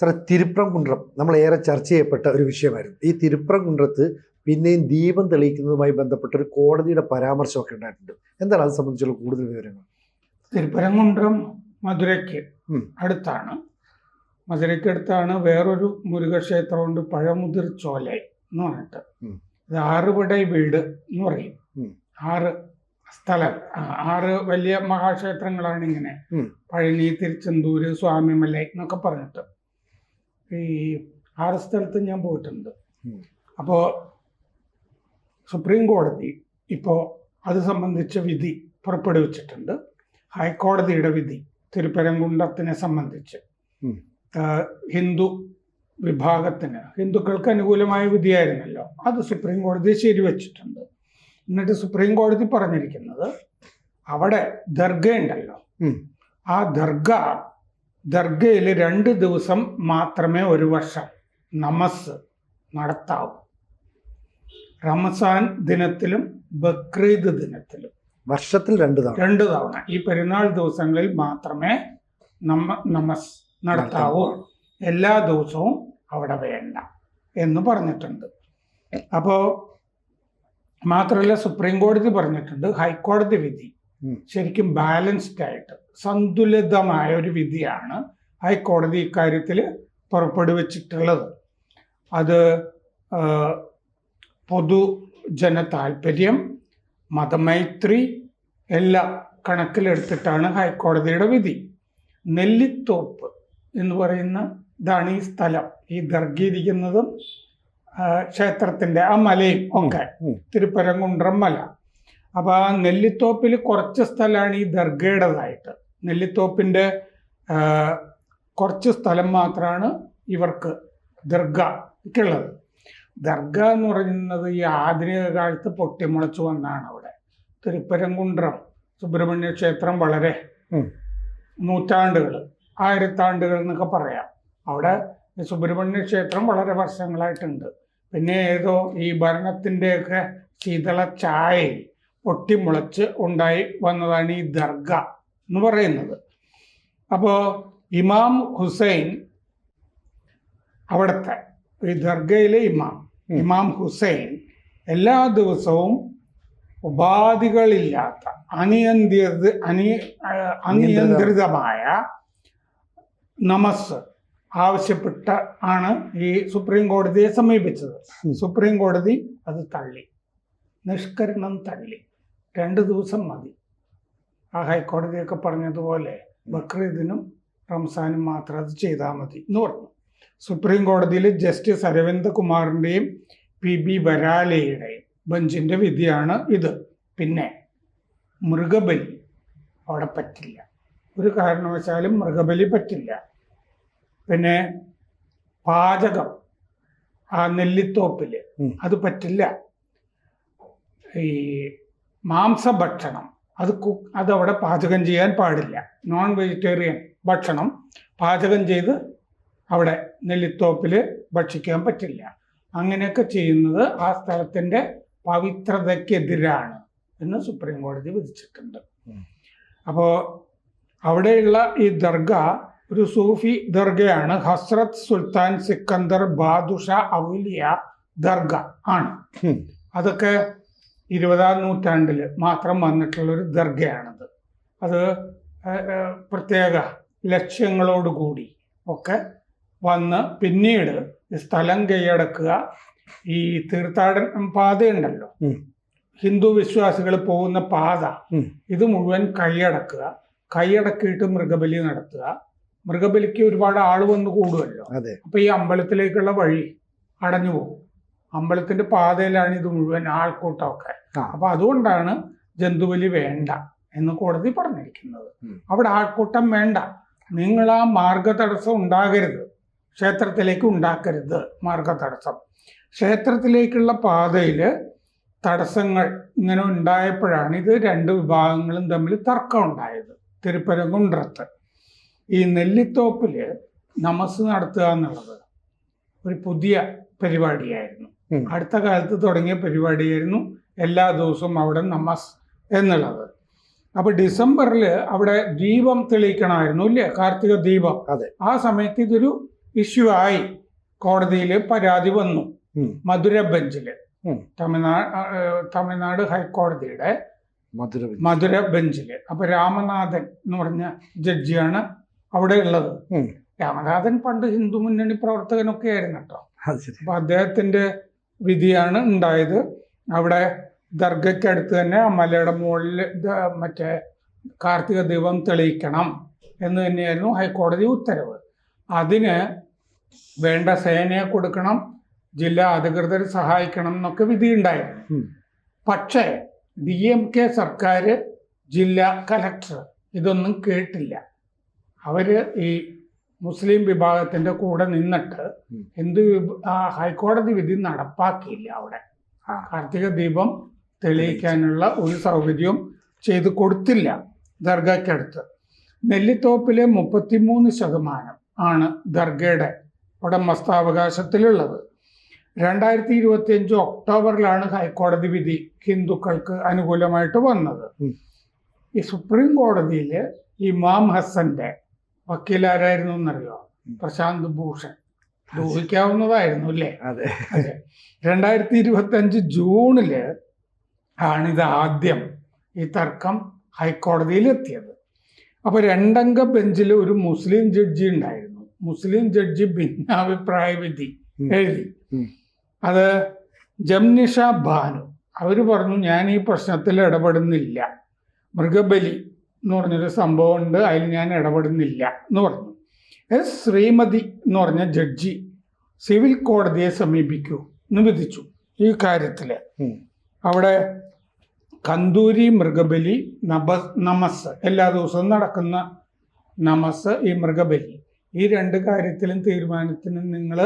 സാറേ തിരുപ്രംകുണ്ട്രം നമ്മൾ ഏറെ ചർച്ച ചെയ്യപ്പെട്ട ഒരു വിഷയമായിരുന്നു. ഈ തിരുപ്രംകുണ്ട്രത്ത് പിന്നെയും ദീപം തെളിയിക്കുന്നതുമായി ബന്ധപ്പെട്ട ഒരു കോടതിയുടെ പരാമർശമൊക്കെ ഉണ്ടായിട്ടുണ്ട്. എന്താണ് അത് സംബന്ധിച്ചുള്ള കൂടുതൽ വിവരങ്ങൾ? തിരുപ്പരംകുണ്ട്രം മധുരയ്ക്ക് അടുത്താണ്. മധുരയ്ക്ക് അടുത്താണ് വേറൊരു മുരുകക്ഷേത്രമുണ്ട് പഴമുതിർ ചോല എന്ന് പറഞ്ഞിട്ട്. ഇത് ആറുപടൈ വീട് എന്ന് പറയും. ആറ് സ്ഥലം ആറ് വലിയ മഹാക്ഷേത്രങ്ങളാണ് ഇങ്ങനെ. പഴനി തിരുച്ചെന്തൂര് സ്വാമിമലൈ എന്നൊക്കെ പറഞ്ഞിട്ട്. ഈ ആറ് സ്ഥലത്ത് ഞാൻ പോയിട്ടുണ്ട്. അപ്പോൾ സുപ്രീം കോടതി ഇപ്പോൾ അത് സംബന്ധിച്ച വിധി പുറപ്പെടുവിച്ചിട്ടുണ്ട്. ഹൈക്കോടതിയുടെ വിധി തിരുപ്പരംകുണ്ടത്തിനെ സംബന്ധിച്ച്. ഹിന്ദു വിഭാഗത്തിന് ഹിന്ദുക്കൾക്ക് അനുകൂലമായ വിധിയായിരുന്നല്ലോ. അത് സുപ്രീം കോടതി ശരിവച്ചിട്ടുണ്ട്. എന്നിട്ട് സുപ്രീം കോടതി പറഞ്ഞിരിക്കുന്നത് അവിടെ ദർഗ ഉണ്ടല്ലോ ആ ദർഗ ദർഗയിൽ രണ്ട് ദിവസം മാത്രമേ ഒരു വർഷം നമസ് നടത്താവൂ. റമസാൻ ദിനത്തിലും ബക്രീദ് ദിനത്തിലും. വർഷത്തിൽ രണ്ട് തവണ. രണ്ട് തവണ. ഈ പെരുന്നാൾ ദിവസങ്ങളിൽ മാത്രമേ നമ്മ നമസ് നടത്താവൂ. എല്ലാ ദിവസവും അവിടെ വേണ്ട എന്ന് പറഞ്ഞിട്ടുണ്ട്. അപ്പോൾ മാത്രമല്ല സുപ്രീം കോടതി പറഞ്ഞിട്ടുണ്ട് ഹൈക്കോടതി വിധി. ശരിക്കും ബാലൻസ്ഡ് ആയിട്ട് സന്തുലിതമായ ഒരു വിധിയാണ് ഹൈക്കോടതി ഇക്കാര്യത്തിൽ പുറപ്പെടുവിച്ചിട്ടുള്ളത്. അത് പൊതു പൊതുജന താല്പര്യം മതമൈത്രി എല്ലാം കണക്കിലെടുത്തിട്ടാണ് ഹൈക്കോടതിയുടെ വിധി. നെല്ലിത്തോപ്പ് എന്ന് പറയുന്ന ഇതാണ് ഈ സ്ഥലം. ഈ ദർഗിയിരിക്കുന്നതും ക്ഷേത്രത്തിന്റെ ക്ഷേത്രത്തിന്റെ ആ മലയും ഒക്കെ. തിരുപ്പരംകുണ്ട്രം മല. അപ്പൊ ആ നെല്ലിത്തോപ്പിൽ കുറച്ച് സ്ഥലമാണ് ഈ ദർഗയുടേതായിട്ട്. നെല്ലിത്തോപ്പിന്റെ കുറച്ച് സ്ഥലം മാത്രമാണ് ഇവർക്ക് ദർഗയ്ക്കുള്ളത് ദർഗ എന്ന് പറയുന്നത് ഈ ആധുനിക കാലത്ത് പൊട്ടിമുളച്ചു വന്നാണ് അവിടെ. തിരുപ്പരംകുണ്ട്രം സുബ്രഹ്മണ്യ ക്ഷേത്രം വളരെ നൂറ്റാണ്ടുകൾ ആയിരത്താണ്ടുകൾ എന്നൊക്കെ പറയാം. അവിടെ സുബ്രഹ്മണ്യ ക്ഷേത്രം വളരെ വർഷങ്ങളായിട്ടുണ്ട്. പിന്നെ ഏതോ ഈ ഭരണത്തിന്റെയൊക്കെ ശീതള ചായയിൽ പൊട്ടിമുളച്ച് ഉണ്ടായി വന്നതാണ് ഈ ദർഗ എന്ന് പറയുന്നത്. അപ്പോൾ ഇമാം ഹുസൈൻ അവിടുത്തെ ഈ ദർഗയിലെ ഇമാം ഇമാം ഹുസൈൻ എല്ലാ ദിവസവും ഉപാധികളില്ലാത്ത അനിയന്ത്രിത അനി അനിയന്ത്രിതമായ നമസ് ആവശ്യപ്പെട്ട ആണ് ഈ സുപ്രീം കോടതിയെ സമീപിച്ചത്. സുപ്രീം കോടതി അത് തള്ളി നിഷ്കരണം തള്ളി. രണ്ട് ദിവസം മതി. ആ ഹൈക്കോടതിയൊക്കെ പറഞ്ഞതുപോലെ ബക്രീദിനും റംസാനും മാത്രം അത് ചെയ്താൽ മതി എന്ന് പറഞ്ഞു. സുപ്രീം കോടതിയിൽ ജസ്റ്റിസ് അരവിന്ദ് കുമാറിന്റെയും പി ബി വരാലയുടെയും ബെഞ്ചിന്റെ വിധിയാണ് ഇത്. പിന്നെ മൃഗബലി അവിടെ പറ്റില്ല. ഒരു കാരണവശാലും മൃഗബലി പറ്റില്ല. പിന്നെ പാചകം ആ നെല്ലിത്തോപ്പിൽ അത് പറ്റില്ല. ഈ മാംസഭക്ഷണം. അത് കു അതവിടെ പാചകം ചെയ്യാൻ പാടില്ല. നോൺ വെജിറ്റേറിയൻ ഭക്ഷണം പാചകം ചെയ്ത് അവിടെ നെല്ലിത്തോപ്പിൽ ഭക്ഷിക്കാൻ പറ്റില്ല. അങ്ങനെയൊക്കെ ചെയ്യുന്നത് ആ സ്ഥലത്തിന്റെ പവിത്രതയ്ക്കെതിരാണ് എന്ന് സുപ്രീം കോടതി വിധിച്ചിട്ടുണ്ട്. അപ്പോൾ അവിടെയുള്ള ഈ ദർഗ ഒരു സൂഫി ദർഗയാണ്. ഹസ്രത് സുൽത്താൻ സിക്കന്ദർ ബാദുഷ ഔലിയ ദർഗ ആണ്. അതൊക്കെ ഇരുപതാം നൂറ്റാണ്ടിൽ മാത്രം വന്നിട്ടുള്ള ഒരു ദർഗയാണത്. അത് പ്രത്യേക ലക്ഷ്യങ്ങളോട് പ്രത്യേക ലക്ഷ്യങ്ങളോടുകൂടി ഒക്കെ വന്ന് പിന്നീട് സ്ഥലം കൈയടക്കുക ഈ തീർത്ഥാടന പാതയുണ്ടല്ലോ. ഹിന്ദു വിശ്വാസികൾ പോകുന്ന പാത ഇത് മുഴുവൻ കൈയടക്കുക കൈയടക്കിയിട്ട് മൃഗബലി നടത്തുക. മൃഗബലിക്ക് ഒരുപാട് ആൾ വന്ന് കൂടുമല്ലോ അപ്പൊ ഈ അമ്പലത്തിലേക്കുള്ള വഴി അടഞ്ഞു പോകും. അമ്പലത്തിന്റെ പാതയിലാണ് ഇത് മുഴുവൻ ആൾക്കൂട്ടമൊക്കെ. ആ. അപ്പൊ അതുകൊണ്ടാണ് ജന്തുബലി വേണ്ട എന്ന് കോടതി പറഞ്ഞിരിക്കുന്നത്. അവിടെ ആൾക്കൂട്ടം വേണ്ട. നിങ്ങൾ ആ മാർഗതടസ്സം ഉണ്ടാകരുത്. ക്ഷേത്രത്തിലേക്ക് ഉണ്ടാക്കരുത് മാർഗതടസ്സം. ക്ഷേത്രത്തിലേക്കുള്ള പാതയിൽ തടസ്സങ്ങൾ ഇങ്ങനെ ഉണ്ടായപ്പോഴാണ് ഇത് രണ്ട് വിഭാഗങ്ങളും തമ്മിൽ തർക്കം ഉണ്ടായത്. തിരുപ്പരങ്കുണ്ടത്ത് ഈ നെല്ലിത്തോപ്പിൽ നമസ് നടത്തുക എന്നുള്ളത് ഒരു പുതിയ പരിപാടിയായിരുന്നു. അടുത്ത കാലത്ത് തുടങ്ങിയ പരിപാടിയായിരുന്നു. എല്ലാ ദിവസവും അവിടെ നമസ് എന്നുള്ളത്. അപ്പൊ ഡിസംബറിൽ അവിടെ ദീപം തെളിയിക്കണമായിരുന്നു ഇല്ലേ? കാർത്തിക ദീപം. അതെ. ആ സമയത്ത് ഇതൊരു ഇഷ്യൂ ആയി. കോടതിയിൽ പരാതി വന്നു. മധുര ബെഞ്ചിൽ. തമിഴ്നാട് തമിഴ്നാട് ഹൈക്കോടതിയുടെ മധുര മധുര ബെഞ്ചിൽ. അപ്പൊ രാമനാഥൻ എന്ന് പറഞ്ഞ ജഡ്ജിയാണ് അവിടെ ഉള്ളത്. രാമനാഥൻ പണ്ട് ഹിന്ദു മുന്നണി പ്രവർത്തകനൊക്കെ ആയിരുന്നു കേട്ടോ. അപ്പൊ അദ്ദേഹത്തിന്റെ വിധിയാണ് ഉണ്ടായത്. അവിടെ ദർഗയ്ക്കടുത്ത് തന്നെ ആ മലയുടെ മുകളിൽ മറ്റേ കാർത്തിക ദീപം തെളിയിക്കണം എന്ന് തന്നെയായിരുന്നു ഹൈക്കോടതി ഉത്തരവ്. അതിന് വേണ്ട സേനയെ കൊടുക്കണം ജില്ലാ അധികൃതർ സഹായിക്കണം എന്നൊക്കെ വിധി ഉണ്ടായിരുന്നു ഉം. പക്ഷേ ഡി എം കെ സർക്കാർ ജില്ലാ കലക്ടർ ഇതൊന്നും കേട്ടില്ല. അവർ ഈ മുസ്ലിം വിഭാഗത്തിന്റെ കൂടെ നിന്നിട്ട് എന്ത് ഹൈക്കോടതി വിധി നടപ്പാക്കിയില്ല അവിടെ. കാർത്തിക ദീപം തെളിയിക്കാനുള്ള ഒരു സൗകര്യവും ചെയ്തു കൊടുത്തില്ല ദർഗയ്ക്കടുത്ത്. നെല്ലിത്തോപ്പിലെ മുപ്പത്തിമൂന്ന് ശതമാനം ആണ് ദർഗയുടെ ഉടമസ്ഥാവകാശത്തിലുള്ളത്. രണ്ടായിരത്തി ഇരുപത്തി അഞ്ച് ഒക്ടോബറിലാണ് ഹൈക്കോടതി വിധി ഹിന്ദുക്കൾക്ക് അനുകൂലമായിട്ട് വന്നത്. ഈ സുപ്രീം കോടതിയിൽ ഇമാം ഹസന്റെ വക്കീലാരായിരുന്നു എന്നറിയോ. പ്രശാന്ത് ഭൂഷൺ. ഊഹിക്കാവുന്നതായിരുന്നു അല്ലേ? അതെ. രണ്ടായിരത്തി ഇരുപത്തി അഞ്ച് ജൂണിൽ ആണിത് ആദ്യം ഈ തർക്കം ഹൈക്കോടതിയിൽ എത്തിയത്. അപ്പോൾ രണ്ടംഗ ബെഞ്ചിൽ ഒരു മുസ്ലിം ജഡ്ജി ഉണ്ടായിരുന്നു. മുസ്ലിം ജഡ്ജി ഭിന്നാഭിപ്രായ വിധി. എഴുതി. അത് ജംനിഷ ഭാനു അവർ പറഞ്ഞു ഞാൻ ഈ പ്രശ്നത്തിൽ ഇടപെടുന്നില്ല. മൃഗബലി എന്ന് പറഞ്ഞൊരു സംഭവം ഉണ്ട് അതിൽ ഞാൻ ഇടപെടുന്നില്ല എന്ന് പറഞ്ഞു. എസ് ശ്രീമതി എന്ന് പറഞ്ഞ ജഡ്ജി സിവിൽ കോടതിയെ സമീപിക്കൂ എന്ന് വിധിച്ചു ഈ കാര്യത്തിൽ അവിടെ കന്തൂരി മൃഗബലി നബ നമസ്. എല്ലാ ദിവസവും നടക്കുന്ന നമസ് ഈ മൃഗബലി. ഈ രണ്ട് കാര്യത്തിലും തീരുമാനത്തിന് നിങ്ങൾ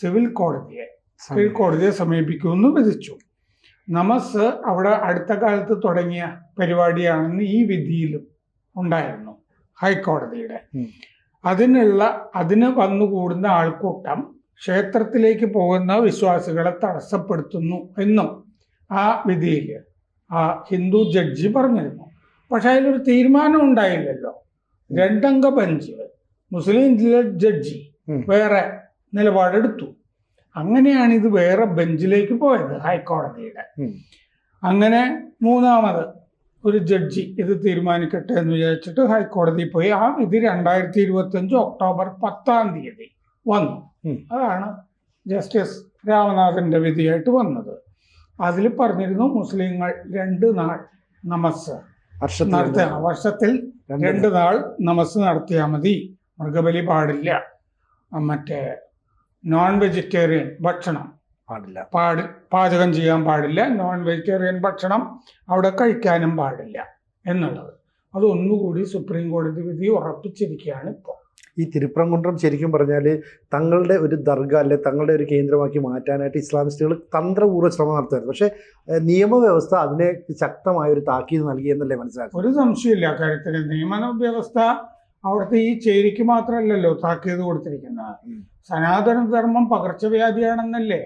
സിവിൽ കോടതിയെ സിവിൽ കോടതിയെ സമീപിക്കുമെന്ന് വിധിച്ചു. നമസ് അവിടെ അടുത്ത കാലത്ത് തുടങ്ങിയ പരിപാടിയാണെന്ന് ഈ വിധിയിലും ഉണ്ടായിരുന്നു ഹൈക്കോടതിയുടെ. അതിനുള്ള അതിന് വന്നുകൂടുന്ന ആൾക്കൂട്ടം ക്ഷേത്രത്തിലേക്ക് പോകുന്ന വിശ്വാസികളെ തടസ്സപ്പെടുത്തുന്നു എന്നും ആ വിധിയിൽ ആ ഹിന്ദു ജഡ്ജി പറഞ്ഞിരുന്നു. പക്ഷെ അതിലൊരു തീരുമാനം ഉണ്ടായില്ലല്ലോ. രണ്ടംഗ ബെഞ്ച് മുസ്ലിം ജഡ്ജി. വേറെ നിലപാടെടുത്തു. അങ്ങനെയാണ് ഇത് വേറെ ബെഞ്ചിലേക്ക് പോയത് ഹൈക്കോടതിയുടെ. അങ്ങനെ മൂന്നാമത് ഒരു ജഡ്ജി ഇത് തീരുമാനിക്കട്ടെ എന്ന് വിചാരിച്ചിട്ട് ഹൈക്കോടതി പോയി. ആ ഇത് രണ്ടായിരത്തി ഇരുപത്തി അഞ്ച് ഒക്ടോബർ പത്താം തീയതി വന്നു. അതാണ് ജസ്റ്റിസ് രാമനാഥന്റെ വിധിയായിട്ട് വന്നത്. അതിൽ പറഞ്ഞിരുന്നു മുസ്ലിങ്ങൾ രണ്ട് നാൾ നമസ് വർഷത്തിൽ നടത്തുക. വർഷത്തിൽ രണ്ട് നാൾ. നമസ് നടത്തിയാൽ മതി. മൃഗബലി പാടില്ല. മറ്റേ നോൺ വെജിറ്റേറിയൻ ഭക്ഷണം പാടില്ല. പാടി പാചകം ചെയ്യാൻ പാടില്ല. നോൺ വെജിറ്റേറിയൻ ഭക്ഷണം അവിടെ കഴിക്കാനും പാടില്ല എന്നുള്ളത്. അതൊന്നുകൂടി സുപ്രീം കോടതി വിധി ഉറപ്പിച്ചിരിക്കുകയാണ് ഇപ്പോൾ ഈ തിരുപ്രംകുണ്ടം ശരിക്കും പറഞ്ഞാൽ തങ്ങളുടെ ഒരു ദർഗ അല്ലെ തങ്ങളുടെ ഒരു കേന്ദ്രമാക്കി മാറ്റാനായിട്ട് ഇസ്ലാമിസ്റ്റുകൾ തന്ത്രപൂർവ ശ്രമം നടത്തുമായിരുന്നു പക്ഷേ നിയമവ്യവസ്ഥ അതിനെ ശക്തമായ ഒരു താക്കീത് നൽകിയെന്നല്ലേ മനസ്സിലാക്കുക ഒരു സംശയമില്ല കാര്യത്തിൽ നിയമവ്യവസ്ഥ അവിടുത്തെ ഈ ചേരിക്ക് മാത്രമല്ലല്ലോ താക്കീത് കൊടുത്തിരിക്കുന്നത്. സനാതന ധർമ്മം പകർച്ചവ്യാധിയാണെന്നല്ലേ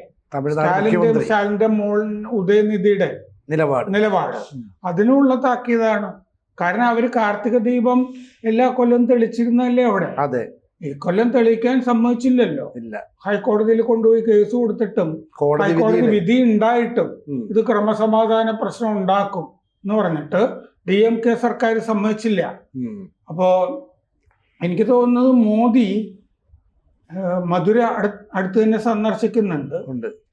സ്റ്റാലിന്റെ മോൾ ഉദയനിധിയുടെ നിലപാട്. നിലപാട്. അതിനുള്ള താക്കീതാണ്. കാരണം അവർ കാർത്തിക ദീപം എല്ലാ കൊല്ലം തെളിച്ചിരുന്നല്ലേ അവിടെ? അതെ. ഈ കൊല്ലം തെളിയിക്കാൻ സമ്മതിച്ചില്ലല്ലോ. ഇല്ല. ഹൈക്കോടതിയിൽ കൊണ്ടുപോയി കേസ് കൊടുത്തിട്ടും കോടതി ഹൈക്കോടതി വിധി ഉണ്ടായിട്ടും ഇത് ക്രമസമാധാന പ്രശ്നം ഉണ്ടാക്കും എന്ന് പറഞ്ഞിട്ട് ഡി എം കെ സർക്കാർ സമ്മതിച്ചില്ല. അപ്പോ എനിക്ക് തോന്നുന്നത് മോദി മധുര അടു- അടുത്ത് തന്നെ സന്ദർശിക്കുന്നുണ്ട്.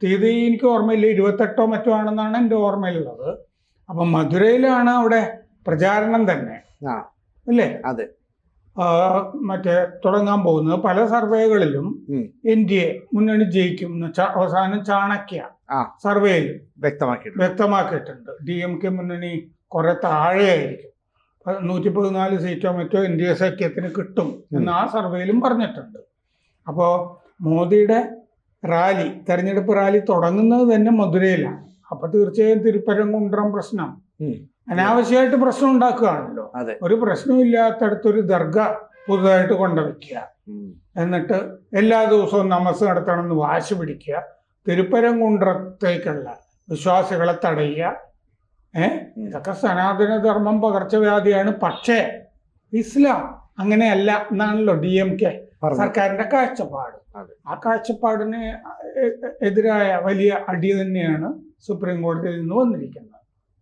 തീയതി എനിക്ക് ഓർമ്മയില്ല. ഇരുപത്തെട്ടോ മറ്റോ ആണെന്നാണ് എന്റെ ഓർമ്മയിലുള്ളത്. അപ്പൊ മധുരയിലാണ് അവിടെ പ്രചാരണം തന്നെ. അല്ലേ? അതെ. മറ്റേ തുടങ്ങാൻ പോകുന്നത് പല സർവേകളിലും. എൻ ഡി എ മുന്നണി ജയിക്കും അവസാനം ചാണക്യ സർവേയിൽ വ്യക്തമാക്കിയിട്ടുണ്ട്. വ്യക്തമാക്കിയിട്ടുണ്ട്. ഡി എം കെ മുന്നണി കുറെ താഴെയായിരിക്കും. നൂറ്റി പതിനാല് സീറ്റോ മറ്റോ എൻ ഡി എ സഖ്യത്തിന് കിട്ടും എന്ന് ആ സർവേയിലും പറഞ്ഞിട്ടുണ്ട്. അപ്പോൾ മോദിയുടെ റാലി തെരഞ്ഞെടുപ്പ് റാലി തുടങ്ങുന്നത് തന്നെ മധുരയിലാണ്. അപ്പൊ തീർച്ചയായും തിരുപ്പരംകുണ്ട്രം പ്രശ്നം. അനാവശ്യമായിട്ട് പ്രശ്നം ഉണ്ടാക്കുകയാണല്ലോ. അതെ. ഒരു പ്രശ്നമില്ലാത്തടത്തൊരു ദർഗ പുതുതായിട്ട് കൊണ്ടുവയ്ക്കുക. എന്നിട്ട് എല്ലാ ദിവസവും നമസ് നടത്തണമെന്ന് വാശി പിടിക്കുക. തിരുപ്പരംകുன்றത്തേക്കുള്ള വിശ്വാസികളെ തടയുക. ഏ? ഇതൊക്കെ സനാതനധർമ്മം പകർച്ചവ്യാധിയാണ്. പക്ഷേ ഇസ്ലാം അങ്ങനെയല്ല എന്നാണല്ലോ ഡി എം കെ സർക്കാരിന്റെ കാഴ്ചപ്പാട്. ആ കാഴ്ചപ്പാടിന് എതിരായ വലിയ അടി തന്നെയാണ് സുപ്രീം കോടതിയിൽ നിന്ന് വന്നിരിക്കുന്നത്.